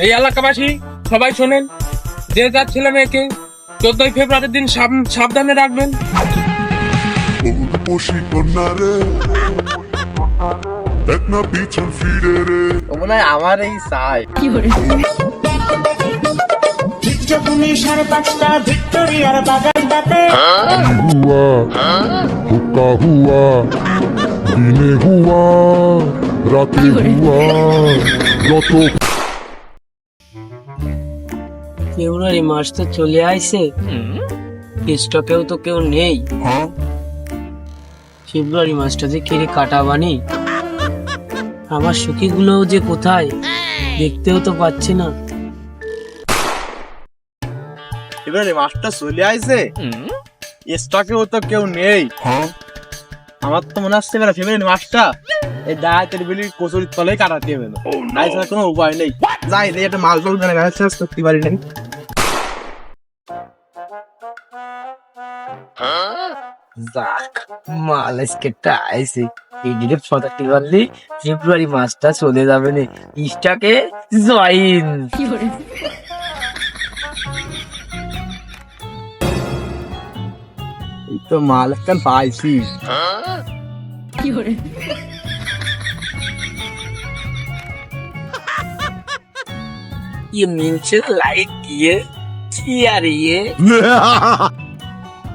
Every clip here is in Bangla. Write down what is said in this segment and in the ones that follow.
এই এলাকাবাসী সবাই শোনেন যে যার ছেলে মেয়েকে চোদ্দই ফেব্রুয়ারির দিন সাব- সাবধানে রাখবেন। আমার এই চাই যখনই সাড়ে পাঁচটা ভিক্টোরিয়ার বাগানটাতে। হুয়া হুকা হুয়া দিনে হুয়া রাতে হুয়া যত ফেব্রুয়ারি মাস তো চলে আইছে। স্টকেও তো কেউ নেই। ফেব্রুয়ারি মাসটা যে কেড়ে কাটাবানি। আমার সখীগুলোও যে কোথায় দেখতেও তো পাচ্ছি না। এবারে মাছটা চলে আইছে। স্টকেও তো কেউ নেই। আমার তো মনে হচ্ছে এবার ফেব্রুয়ারি মাসটা এই ডায়াতের বিলি কচুরির তলেই কাটাতে হবে। না তাই কোনো উপায় নেই। যাই একটা মাল গাছ শেষ করতে পারি নাই। যাক মাল আজকে টাইছে এই ডিটে ফটাতে ফেব্রুয়ারি মাসটা চলে যাবে না। ইস্টাকে জয়েন। তো মাল একটা পাইছি। কি করে ये मीन लाइक দিয়ে।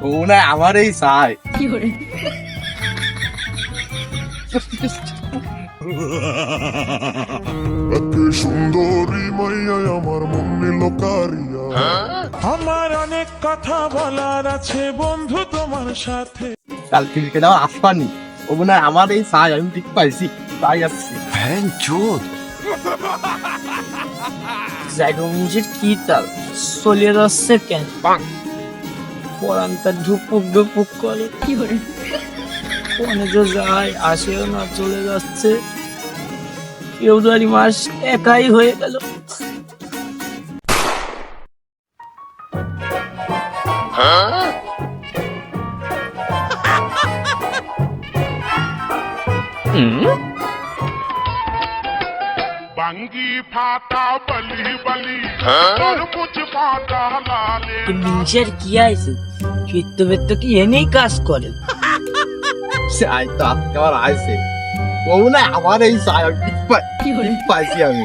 ও না আমার এই চাই। সুন্দরী মাইয়া আমার মন নিল কারিয়া। আমার অনেক কথা বলার আছে বন্ধু তোমার সাথে। কাল ক্রিকেট আমার আসবানি ও মনে হয় আমার এই চাই আমি ঠিক পাইছি তাই আসছি। জাইরোমিনজির কি তাল? চলে যাচ্ছে কেন? পরানটা ধুপুক ধুপুক করে। কি কোনে যে যায় আসেও না চলে যাচ্ছে। ফেব্রুয়ারি মাস একাই হয়ে গেল। বাঙ্গি ফাটা বলি বলি তোর ফাটা লালে মিনসের কি আছে ফিরতে কি এনেই কাজ করে চাই তো আজকে আমার ও না আমার এই চাই আমি পাইছি আমি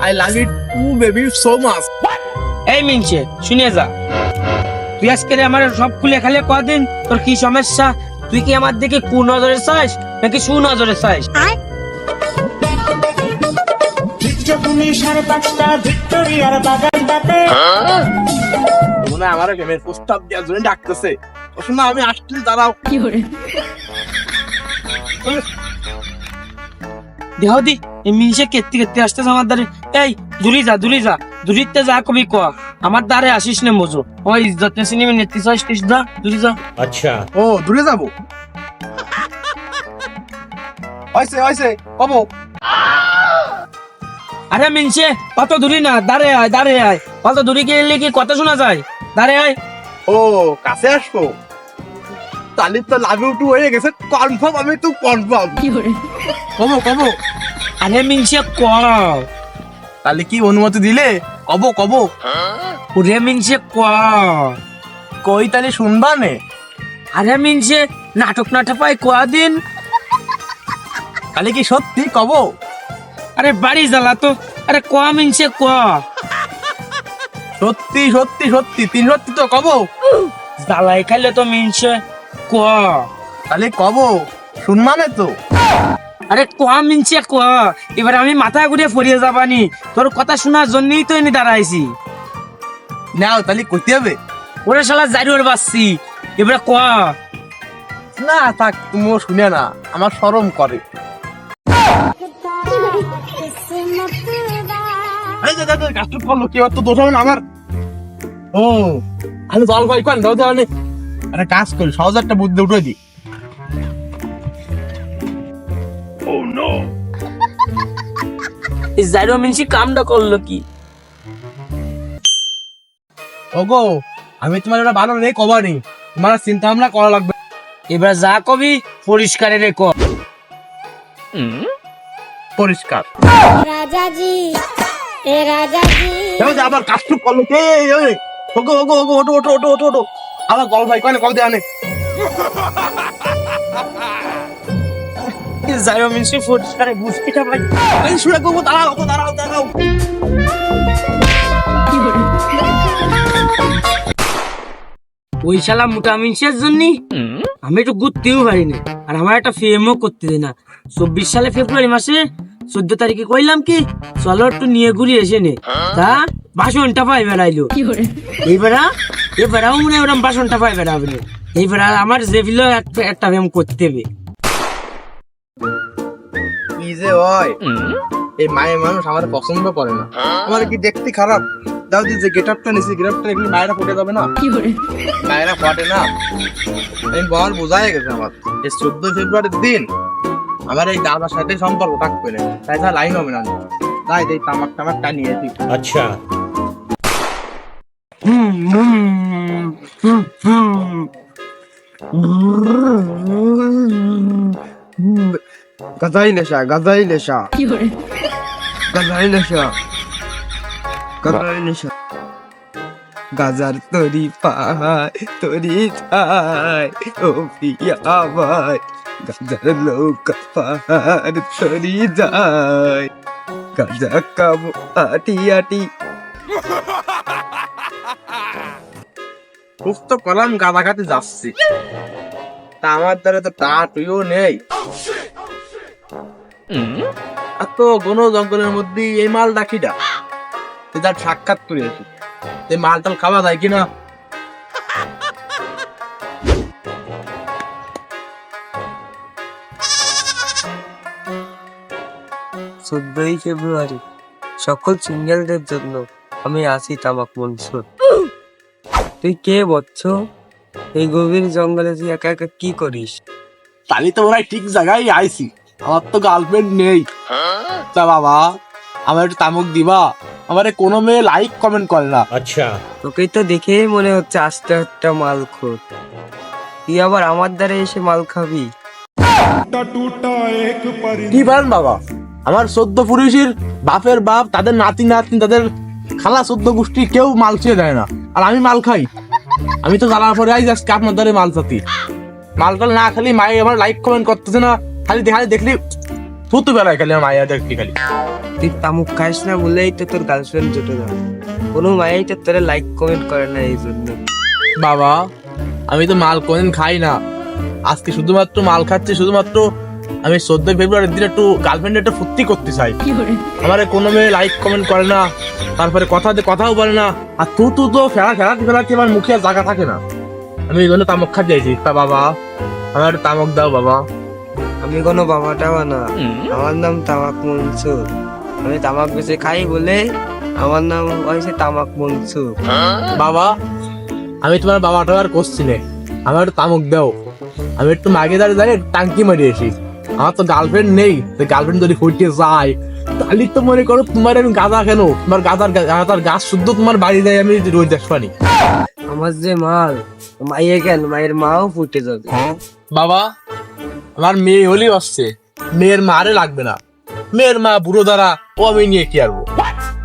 I love it too baby so much এই মিনসে শুনে যা। তুই আজকে আমার সব খুলে খালে কদিন? তোর কি সমস্যা? তুই কি আমার দিকে কু নজরে চাস নাকি সু নজরে চাস যখনই সাড়ে পাঁচটা ভিক্টোরিয়ার বাগানটাতে। মনে হয় আমার প্রেমের প্রস্তাব দেওয়ার জন্য ডাকতেছে। ও শোনা আমি আসছি দাঁড়াও। দেহ দি এই মিনসে কেত্তি কেত্তি আসতেছে আমার দ্বারে। এই দূরি যা দূরি যা দূরিতে যা কবি ক। আমার দ্বারে আসিস না মজু। ওই ইজ্জত সিনেমা নেত্রী চাস টিস দা দূরি যা। আচ্ছা। ও দূরে যাব। হয়েছে হয়েছে কব। আরে মিনসে কত দূরি না দাঁড়ে আয় দাঁড়ে আয়। কত দূরি গেলে কি কথা শোনা যায়? দাঁড়ে আয়। ও কাছে আসব? তালির তো লাভ ইউ টু হয়ে গেছে কনফার্ম আমি তো কনফার্ম কি কব কব আরে মিনসে ক তাহলে কি অনুমতি দিলে? কব কব। ওরে মিনসে ক কই তাহলে শুনবা নে? আরে মিনসে নাটক নাটক পাই কয়া দিন তাহলে কি সত্যি? কব? আরে বাড়ি জ্বালা তো। আরে ক মিনসে ক। সত্যি সত্যি সত্যি তিন সত্যি তো কব। জ্বালাই খাইলে তো মিনসে ক। তাহলে কব শুনবা নে তো। আরে ক মিনসে ক। এবার আমি মাথা ঘুরে ফরিয়ে যাবানি। তোর কথা শোনার জন্যই তো এনে দাঁড়াইছি। নাও তাহলে কইতে হবে। ওরে শালা জারিওর বাসছি এবারে ক। না থাক তুমিও শুনে না। আমার শরম করে। Oh, আমি তোমার এটা ভালো রে কবানি তোমার চিন্তা ভাবনা করা লাগবে এবার যা কবি পরিষ্কারে রেখো। hmm? পরিষ্কার। রাজাজি। আবার করল কে? ওগো ওগো ওগো ওটো ওটো ওটো ওটো ওটো আবার কল ভাই আনে। যাই এই শুনে গো দাঁড়াও দাঁড়াও দাঁড়াও। ওই শালা মোটা মিনসের জন্য আমি একটু ঘুরতেও পারি না আর আমার একটা ফেমও করতে দিই না। চব্বিশ সালে ফেব্রুয়ারি মাসে চোদ্দ তারিখে কইলাম কি? চলো একটু নিয়ে ঘুরি এসে নে। তা বাসনটা পাই বেড়াইলো। এইবারা এবারাও মনে হয় ওরম বাসনটা পাই বেড়াবে। এইবার আমার জেভিলো একটা একটা ফেম করতে হবে। কি যে হয়? এই মায়ের মানুষ আমার পছন্দ করে না। আমার কি দেখতে খারাপ? দাও দি যে গেটআপটা নিছি গেটআপটা এগুলি মায়েরা ফুটে যাবে না। মায়েরা ফটে না। আমি বল বোঝাই গেছে আমার। এই চোদ্দ ফেব্রুয়ারির দিন আমার এই দাদার সাথে সম্পর্ক থাকবে না। তাই তার লাইন হবে না। তাই এই তামাক টামাক টানিয়ে দিই হুম। গাজাই নেশা গাজাই নেশা। গাজাই নেশা। গাজাই নেশা। গাজার তরি পায় তরি খায় ও পিয়া ভাই গাজার নৌকা পাহাড় তরি যায়। গাজা কাম আটি আটি। খুব তো কলাম গাদা খাতে যাচ্ছি। তা আমার দ্বারা তো টা টুইও নেই। এত ঘন জঙ্গলের মধ্যে এই মাল ডাকিটা যার সাক্ষাৎ করে আছি এই মাল টাল খাওয়া যায় কিনা? চোদ্দই ফেব্রুয়ারি সকল সিঙ্গেলদের জন্য আমি আছি তামাক মনসুর তুই কে বচ্চ এই গভীর জঙ্গলে তুই একা একা কি করিস? তাহলে তো ওরাই ঠিক জায়গায় আইছি। আমার তো গার্লফ্রেন্ড নেই। তা বাবা আমার একটু তামুক দিবা? আমারে কোনো মেয়ে লাইক কমেন্ট করে না। আচ্ছা। তোকেই তো দেখেই মনে হচ্ছে আস্তে একটা মাল খোর তুই আবার আমার দ্বারা এসে মাল খাবি? কি পারেন বাবা? আমার সদ্য পুরুষের বাপের বাপ তাদের নাতি নাতনি তাদের খালা সদ্য গোষ্ঠী কেউ মাল ছুঁয়ে দেয় না। আর আমি মাল খাই। আমি তো জানার পরে আই জাস্ট আপনার দ্বারে মাল চাতি মাল টাল না খালি মায়ে আমার লাইক কমেন্ট করতেছে না। খালি দেখালি দেখলি থুতু বেলায় খালি মায়া দেখলি খালি। তুই তামুক খাইস না বলেই তো তোর গার্লফ্রেন্ড জুটে না কোনো মায়াই তো তোরা লাইক কমেন্ট করে না এই জন্য। বাবা আমি তো মাল কোনদিন খাই না। আজকে শুধুমাত্র মাল খাচ্ছি শুধুমাত্র আমি চোদ্দই ফেব্রুয়ারির দিন একটু গার্লফ্রেন্ড একটু ফুর্তি করতে চাই। আমার কোনো মেয়ে লাইক কমেন্ট করে না। তারপরে কথা দিয়ে কথাও বলে না। আর তু তু তো ফেরা ফেরাতে ফেরাতে আমার মুখে আর জায়গা থাকে না। আমি এই জন্য তামক খাতে চাইছি। তা বাবা আমার একটু তামক দাও বাবা। আমি কোনো বাবা টাবা না। আমার নাম তামাক মনসুর। আমি তামাক বেচে খাই বলে আমার নাম হয়েছে তামাক মনসুর। বাবা আমি তোমার বাবা আর করছি নে। আমার একটু তামক দাও। আমি একটু মাগে দাঁড়িয়ে দাঁড়িয়ে টাঙ্কি মারি আসি। আমার তো গার্লফ্রেন্ড নেই। তো গার্লফ্রেন্ড যদি হইতে যায় তাহলে তো মনে করো তোমার আমি গাঁদা কেন? তোমার গাঁদার গাঁদার গাছ শুদ্ধ তোমার বাড়ি যায় আমি রোজ দেখবানি আমার যে মাল মাইয়ে কেন? মায়ের মাও ফুটে যাবে। বাবা আমার মেয়ে হলেই আসছে। মেয়ের মা আরে লাগবে না। মেয়ের মা বুড়ো দ্বারা ও আমি নিয়ে কি আরবো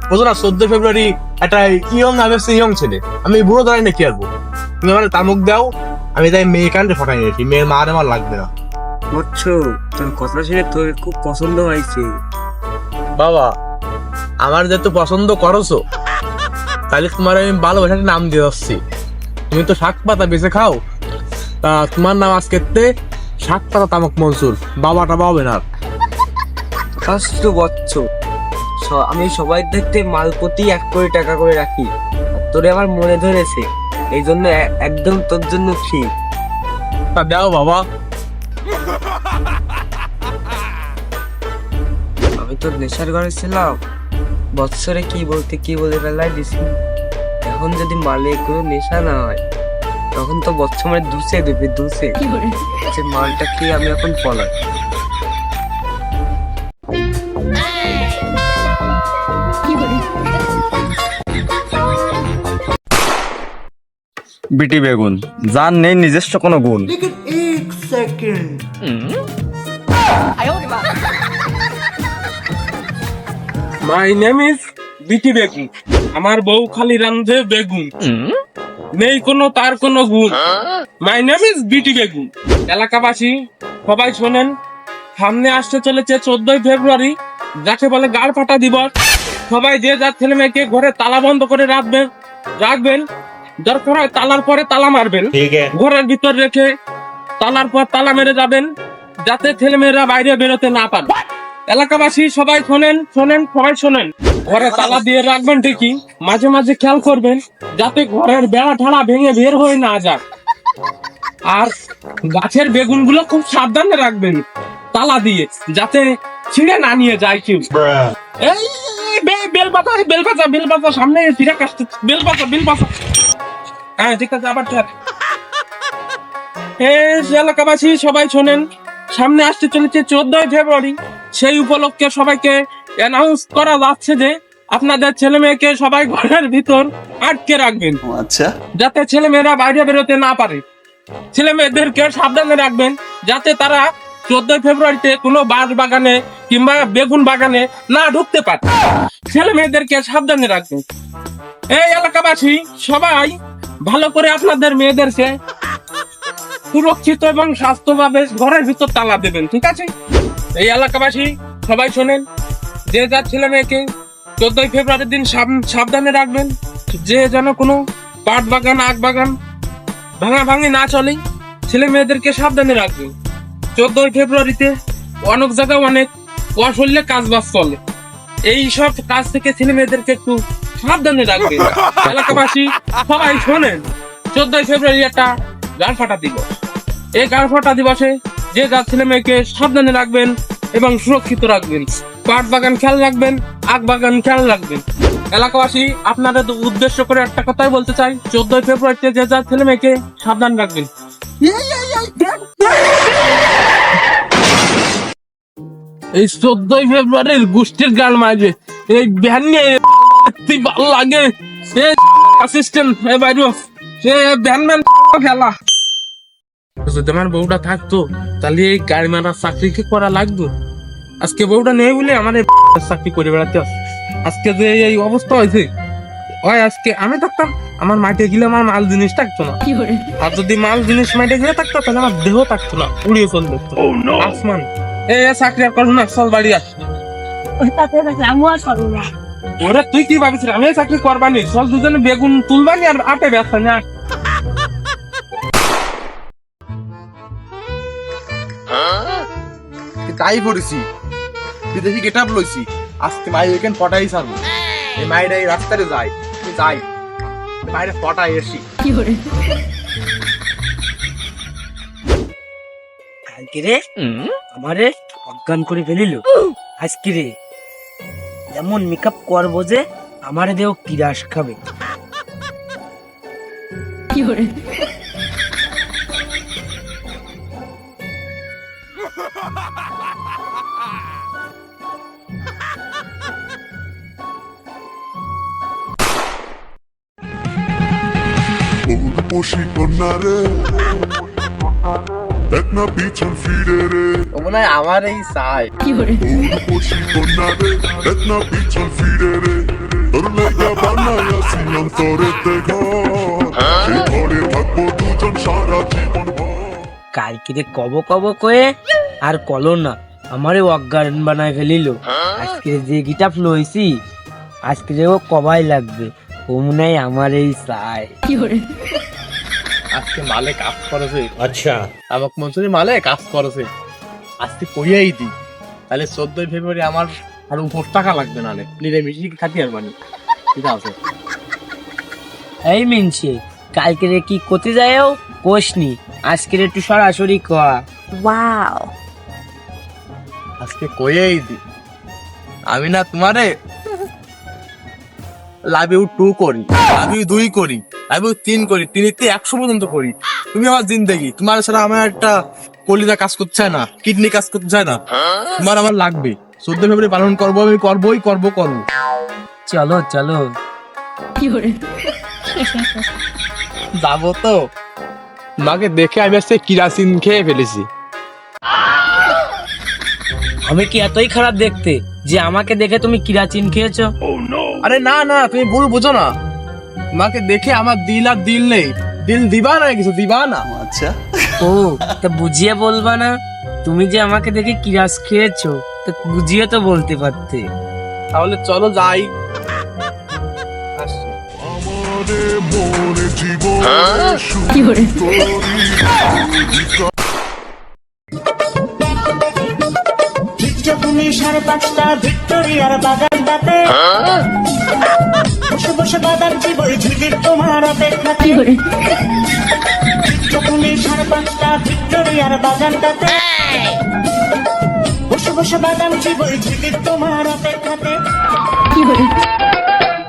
বুঝো না চোদ্দ ফেব্রুয়ারি একটা ইয়ং আমি ইয়ং ছেলে। আমি বুড়ো দ্বারা নিয়ে কি আরবো তুমি আমার তামুক দাও আমি তাই মেয়ে কান্ডে ফটাই নিয়েছি। মেয়ের মার আমার লাগবে না। বুঝছ তোর কথা শুনে তোর খুব পছন্দ হয়েছে। বাবা আমার যেহেতু পছন্দ করছ তাহলে তোমার আমি ভালোবাসার নাম দিয়ে যাচ্ছি। তুমি তো শাক পাতা বেঁচে খাও। তা তোমার নাম আজকে শাক পাতা তামক মনসুর বাবাটা পাবে না আর। ফার্স্ট বছর আমি সবাই দেখতে মাল প্রতি এক কোটি টাকা করে রাখি তোরে আমার মনে ধরেছে এই জন্য একদম তোর জন্য ফ্রি তা দাও বাবা। আমি তো নেশার ঘরে ছিলাম বৎসরে কি বলতে কি বলে ফেলাই দিছি। এখন যদি মালে কোনো নেশা না হয় তখন তো বৎসর মানে দুসে দেবে দুসে যে মালটা খেয়ে আমি এখন পলাই বিটি বেগুন যার নেই নিজস্ব কোনো গুণ। মাই নেম ইজ বিটি বেগুন। আমার বউ খালি রান্ধে বেগুন। নেই কোনো তার কোনো গুণ। মাই নেম ইজ বিটি বেগুন এলাকাবাসী সবাই শোনেন। সামনে আসতে চলেছে চোদ্দই ফেব্রুয়ারি যাকে বলে গাড় ফাটা দিবস। সবাই যে যার ছেলে মেয়েকে ঘরে তালা বন্ধ করে রাখবেন রাখবেন। দরকার হয় তালার পরে তালা মারবেন ঘরের ভিতর রেখে তালার পর তালা মেরে যাবেন যাতে ছেলে মেয়েরা বাইরে বেরোতে না পারে। এলাকাবাসী সবাই শোনেন শোনেন, সবাই শোনেন। ঘরে তালা দিয়ে রাখবেন ঠিকই, মাঝে মাঝে খেয়াল করবেন যাতে ঘরের বেড়া ঠাড়া ভেঙে বের হয়ে না যাক আর গাছের বেগুনগুলো খুব সাবধানে রাখবেন, তালা দিয়ে, যাতে ছিঁড়ে না নিয়ে যায় কেউ। এই বে- বেল পাতা বেল পাতা বেল পাতা সামনে ফিরে কাটতে বেল পাতা বেল পাতা হ্যাঁ ঠিক আছে, আবার এলাকাবাসী সবাই শোনেন সামনে আসতে চলেছে চোদ্দই ফেব্রুয়ারি। সেই উপলক্ষে সবাইকে অ্যানাউন্স করা যাচ্ছে যে আপনাদের ছেলে মেয়েকে সবাই ঘরের ভিতর আটকে রাখবেন। আচ্ছা। যাতে ছেলে মেয়েরা বাইরে বেরোতে না পারে। ছেলে মেয়েদেরকে সাবধানে রাখবেন যাতে তারা চোদ্দই ফেব্রুয়ারিতে কোনো বাঁশ বাগানে কিংবা বেগুন বাগানে না ঢুকতে পারে। ছেলে মেয়েদেরকে সাবধানে রাখবেন। এই এলাকাবাসী সবাই ভালো করে আপনাদের মেয়েদেরকে সুরক্ষিত এবং স্বাস্থ্যভাবে ঘরের ভিতর তালা দেবেন ঠিক আছে? এই এলাকাবাসী সবাই শোনেন যে যার ছেলে মেয়েকে চোদ্দই ফেব্রুয়ারির দিন সাবধানে রাখবেন যে যেন কোনো পাট বাগান আখ বাগান ভাঙা ভাঙি না চলে ছেলে মেয়েদেরকে সাবধানে রাখবেন। চোদ্দই ফেব্রুয়ারিতে অনেক জায়গায় অনেক অসল্যে কাজ বাজ চলে। এই সব কাজ থেকে ছেলে মেয়েদেরকে একটু সাবধানে রাখবেন। এলাকাবাসী সবাই শোনেন চোদ্দই ফেব্রুয়ারি একটা গান ফাটা দিবস। এই গান ফাটা দিবসে যে যার ছেলে মেয়েকে সাবধানে রাখবেন এবং সুরক্ষিত রাখবেন। পাট বাগান খেয়াল রাখবেন, আখ বাগান খেয়াল রাখবেন। এলাকাবাসী, আপনাদের উদ্দেশ্য করে একটা কথাই বলতে চাই। চোদ্দই ফেব্রুয়ারিতে যে যার ছেলে মেয়েকে সাবধান রাখবেন। এই চোদ্দই ফেব্রুয়ারির গোষ্ঠীর গান মাঝে এই ভ্যান নিয়ে ভালো লাগে। এই অ্যাসিস্ট্যান্ট এই বাইরে। সে ভ্যান ম্যান খেলা। যদি আমার বউটা থাকতো তাহলে এই গাড়ি মারার চাকরি কি করা লাগতো? আজকে বউটা নেই বলে আমার এই চাকরি করে বেড়াতে হবে। আজকে যে এই অবস্থা হয়েছে ওই আজকে আমি থাকতাম আমার মাঠে গেলে আমার মাল জিনিস থাকতো না। আর যদি মাল জিনিস মাঠে গেলে থাকতো তাহলে আমার দেহ থাকতো না উড়িয়ে চল দেখতো আসমান। এই এ চাকরি আর করব না চল বাড়ি আস ওরে তুই কি ভাবিস আমি চাকরি করবানি। চল দুজনে বেগুন তুলবানি আর আটে ব্যস্ত না তাই করেছি। বিদেশি গেট আপ লইছি। আজকে মাই এখান পটাই সারবো এই। মাইরা এই রাস্তাতে যাই। যাই। মাইরা পটাই এসি কালকে রে আমারে অজ্ঞান করে ফেলিল। আজকে রে এমন মেকআপ করব যে আমারে দেও কিরাস খাবে। উর্বশী কন্যা রে দেখ না পিছন ফিরে রে ও মনে হয় আমার এই চাই উর্বশী কন্যা রে দেখ না পিছন ফিরে রে তোর লেগা বানাই আসি অন্তরেতে ঘর। ঘরে থাকব দুজন সারা জীবন কালকে রে কব কব কয়ে আর কলো না আমারে অজ্ঞান বানায় ফেলিল। আজকে যে গিটা লইছি আজকে রে ও কবাই লাগবে ও মনে হয় আমার এই চাই আজকে মালে কাজ করেছে। আচ্ছা। আমাক মনসুরি মালে কাজ করেছে। আজকে কইয়াই দি। তাহলে চোদ্দই ফেব্রুয়ারি আমার আর উপর টাকা লাগবে নালে নিলে মিশি খাতি আর বানি? ঠিক আছে। এই মিনছে কালকে রে কি করতে যায়ও? কোশনি আজকে রে একটু সরাসরি কয়া আজকে কইয়াই দি। আমি না তোমারে লাভ ইউ টু করি লাভ ইউ দুই করি। ইউ তিন করি তিন তিনিতে একশো পর্যন্ত করি। তুমি আমার জিন্দগি তোমার ছাড়া আমার একটা কলিজা কাজ করতে চায় না কিডনি কাজ করতে চায় না। তোমার আমার লাগবে। চোদ্দ ফেব্রুয়ারি পালন করব আমি করবোই করব করব। চলো চলো। যাব তো। মাকে দেখে আমি আজকে কিরাসিন খেয়ে ফেলেছি। আমি কি এতই খারাপ দেখতে যে আমাকে দেখে তুমি কিরাচিন খেয়েছো? আরে না না তুমি ভুল বুঝো না। তোমাকে দেখে আমার দিল আর দিল নেই। দিল দিবা না কিছু দিবা না। আচ্ছা। ও তা বুঝিয়ে বলবা না তুমি যে আমাকে দেখে কিরাস খেয়েছো তো বুঝিয়ে তো বলতে পারতে। তাহলে চলো যাই। সাড়ে পাঁচটা ভিক্টোরিয়ার বাগানটাতে বসে বসে বাদাম চিবই ঝিলির তোমার অপেক্ষাতে ভিক্ষুকুনি সাড়ে পাঁচটা ভিক্টোরিয়ার বাগানটাতে বসে বসে বাদাম চিবই ঝিলির তোমার অপেক্ষাতে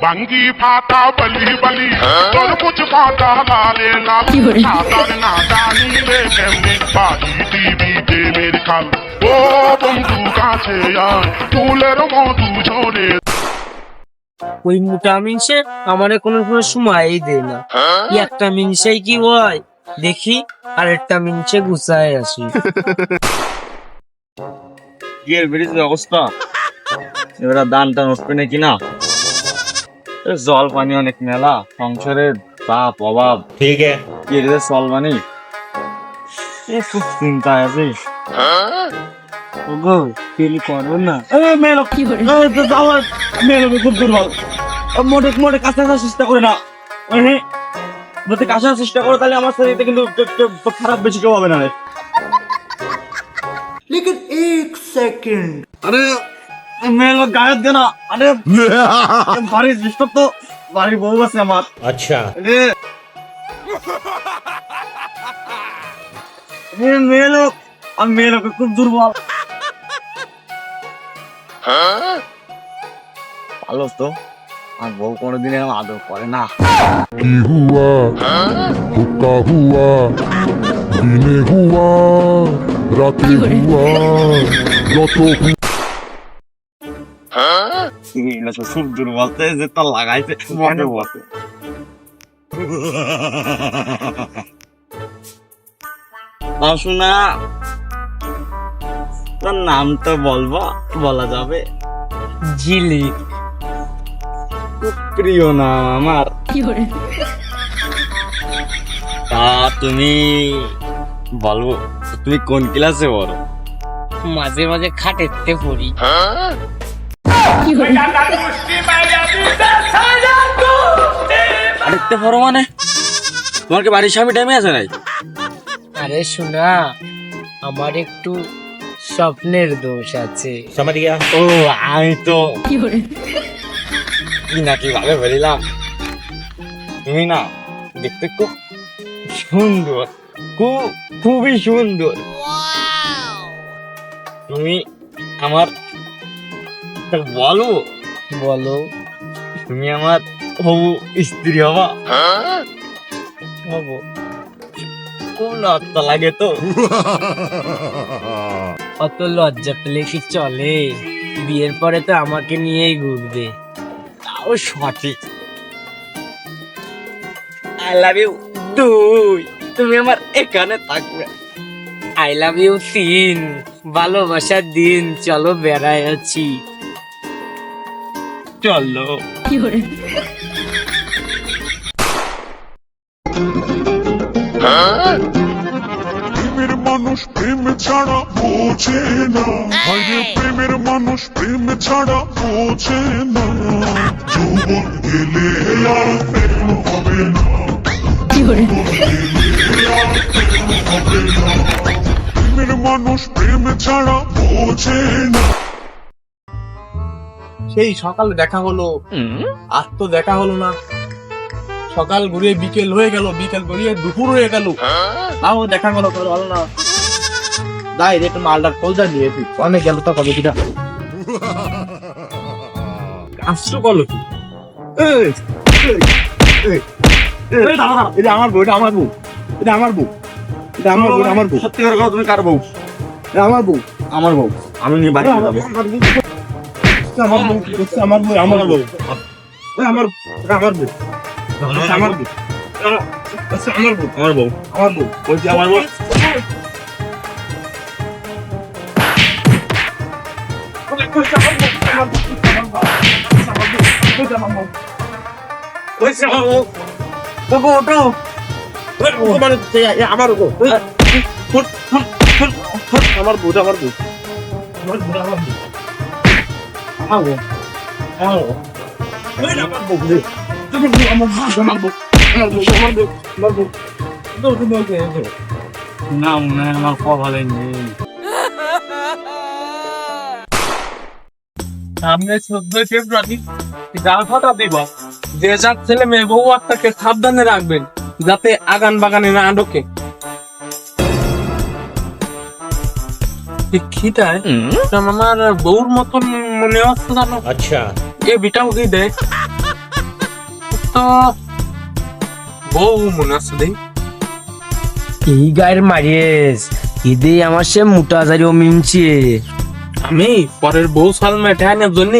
বাঙ্গি ফাটা বলি বলি তোর কুছ ফাটা লালে লাল সাঁতার না জানিলে কেমনে পাখি টিভিতে মেরে খাল ও বন্ধু কাছে আয় ফুলের মধু ঝরে ওই মোটা মিনসে আমার কোনো কোনো সময়ই দেয় না। একটা মিনসেই কি হয়? দেখি আর একটা মিনসে গুছায় আসি। এর ব্রিজের অবস্থা? এবার দান টান উঠবে নাকি না? জল পানি অনেক মেলা সংসারের চাপ অভাব। ঠিক জল পানি? এ খুব চিন্তায় আছিস। ওগো ফিল করো? না খুব দুর্বল। মোটে মোটে কাছে আসার চেষ্টা করে না। যদি কাছে আসার চেষ্টা করে তাহলে আমার শরীরে কিন্তু কে- কে- খারাপ বেশি কেউ হবে না রে। আরে মেয়ে লোক গায়ের দে না। আরে বাড়ির ডিস্টার্ব তো বাড়ির বউ আছে আমার। আচ্ছা। মেয়ে লোক আমি মেয়ে লোক খুব দুর্বল। ভালো তো। আর বউ কোনোদিন এরকম আদর করে না। কি হুয়া হুক্কা হুয়া দিনে হুয়া রাতে হুয়া যত এগুলো তো খুব দুর্বল তো, এই যে লাগাইছে মনে বসে। শোনা তার নাম তো বলব বলা যাবে। ঝিলিক প্রিয় নাম আমার। তা তুমি বলব তুমি কোন ক্লাসে পড়ো? মাঝে মাঝে খাটেতে পড়ি। আরেকটা পড়ো মানে? তোমার কি বাড়ির স্বামী টাইমে আছে নাই আরে শোনা আমার একটু স্বপ্নের দোষ আছে। ও আমি তো কি নাকি ভাবে বলিলাম? তুমি না দেখতে খুব সুন্দর খুব খুবই সুন্দর। তুমি আমার তা বলো বলো তুমি আমার হবু স্ত্রী হবা। হব। খুব লাগে তো। অত লজ্জা পেলে কি চলে? বিয়ের পরে তো আমাকে নিয়েই ঘুরবে। তাও সঠিক। আই লাভ ইউ দুই। তুমি আমার এখানে থাকবে। আই লাভ ইউ তিন। ভালোবাসার দিন। চলো বেড়ায় আছি। চলো। প্রেম ছাড়া বোঝে না। ভাইরে প্রেমের মানুষ প্রেম ছাড়া বোঝে না। যৌবন গেলে আর প্রেম হবে না। প্রেমের মানুষ প্রেম ছাড়া বোঝে সেই সকালে দেখা হলো। আর তো দেখা হলো না। সকাল ঘুরিয়ে বিকেল হয়ে গেল বিকেল ঘুরিয়ে দুপুর হয়ে গেল। তাও দেখা গেল ভালো না। দাই রে একটু মালটার কলজা দিয়ে তুই অনেক গেল তো কবে কিটা আসছো বলো কি এটা আমার বউ এটা আমার বউ এটা আমার বউ এটা আমার বউ আমার বউ সত্যি করে তুমি কার বউ এটা আমার বউ আমার বউ আমি নিয়ে বাড়ি আমার যাব বউ, আমার বউ আমার বউ আমার আমার আমার বউ আমার বউ আচ্ছা আমার বউ আমার বউ আমার বউ বলছি আমার বউ আমার আমার বুট আমার বুট না মনে হয় আমার কভালে নেই সামনে চোদ্দই ফেব্রুয়ারি যার কথা দিব। যে যার ছেলে মেয়ে বউ আত্মাকে সাবধানে রাখবেন যাতে আগান বাগানে না ঢোকে। খিটায় আমার বউর মতন মনে হচ্ছে জানো আচ্ছা। এ বিটাও কি দেখ তো বউ মনে হচ্ছে দেখ এই গায়ের মারিয়েস ঈদে আমার সে মোটা জারি ও মিমছে। আমি পরের বউ সালমে ঠেহানোর জন্য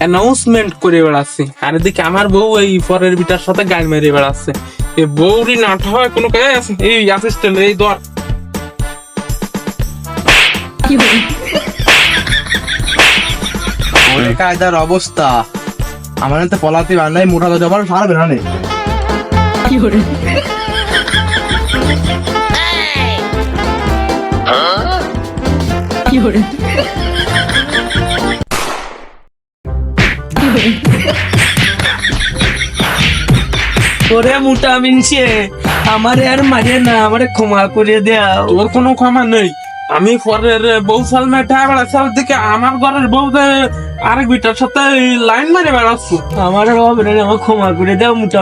অ্যানাউন্সমেন্ট করে বেড়াচ্ছি। আর এদিকে আমার বউ এই পরের বিটার সাথে গাড়ি মেরে বেড়াচ্ছে। এই বউরি নাট হয় কোনো কাজ আছে? এই অ্যাসিস্ট্যান্ট এই দর কায়দার অবস্থা। আমার তো পলাতে বান্ধাই মোটা দাদা আমার সারা বেড়ানে ওরে মোটা মিনছে আমারে আর মারিয়ে না আমারে ক্ষমা করে দেও তোর কোনো ক্ষমা নেই। আমি পরের বউ সাল ঠেয়া বেড়াচ্ছি আর দিকে আমার ঘরের বউ আরেক বিটার সাথে লাইন মারে বেড়াচ্ছি। আমার বাবা আমার ক্ষমা করে দেও মোটা